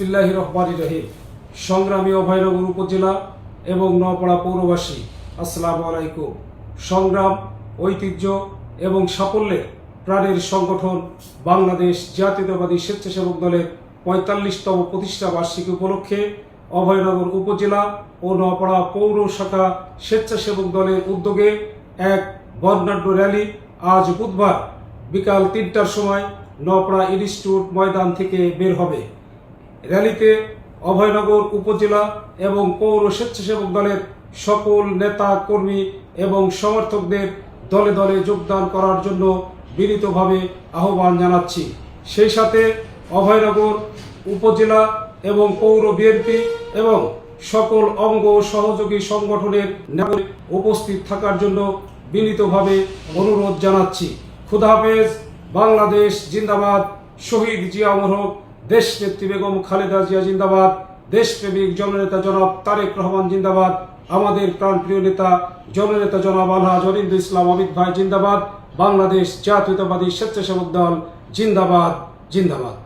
বিসমিল্লাহ রহিম। সংগ্রামী অভয়নগর উপজেলা এবং নপাড়া পৌরবাসী, আসসালামু আলাইকুম। সংগ্রাম, ঐতিহ্য এবং সাফল্যের প্রাণের সংগঠন বাংলাদেশ জাতীয়তাবাদী স্বেচ্ছাসেবক দলের পঁয়তাল্লিশতম প্রতিষ্ঠা বার্ষিকী উপলক্ষে অভয়নগর উপজেলা ও নপাড়া পৌর শাখা স্বেচ্ছাসেবক দলের উদ্যোগে এক বর্ণাঢ্য র্যালি আজ বুধবার বিকাল তিনটার সময় নপাড়া ইনস্টিটিউট ময়দান থেকে বের হবে। র্যালিতে অভয়নগর উপজেলা এবং পৌর স্বেচ্ছাসেবক দলের সকল নেতা, কর্মী এবং সমর্থকদের দলে দলে যোগদান করার জন্য বিনীতভাবে আহ্বান জানাচ্ছি। সেই সাথে অভয়নগর উপজেলা এবং পৌর বিএনপি এবং সকল অঙ্গ সহযোগী সংগঠনের নেতাদের উপস্থিত থাকার জন্য বিনীতভাবে অনুরোধ জানাচ্ছি। খুদা বাংলাদেশ জিন্দাবাদ, শহীদ জিয়া হক দেশ নেত্রী বেগম খালেদা জিয়া জিন্দাবাদ, দেশপ্রেমিক জননেতা জনাব তারেক রহমান জিন্দাবাদ, আমাদের প্রাণপ্রিয় নেতা জননেতা জনাব আলহাজ অরিন্দ ইসলাম অমিত ভাই জিন্দাবাদ, বাংলাদেশ জাতীয়তাবাদী স্বেচ্ছাসেবক দল জিন্দাবাদ জিন্দাবাদ।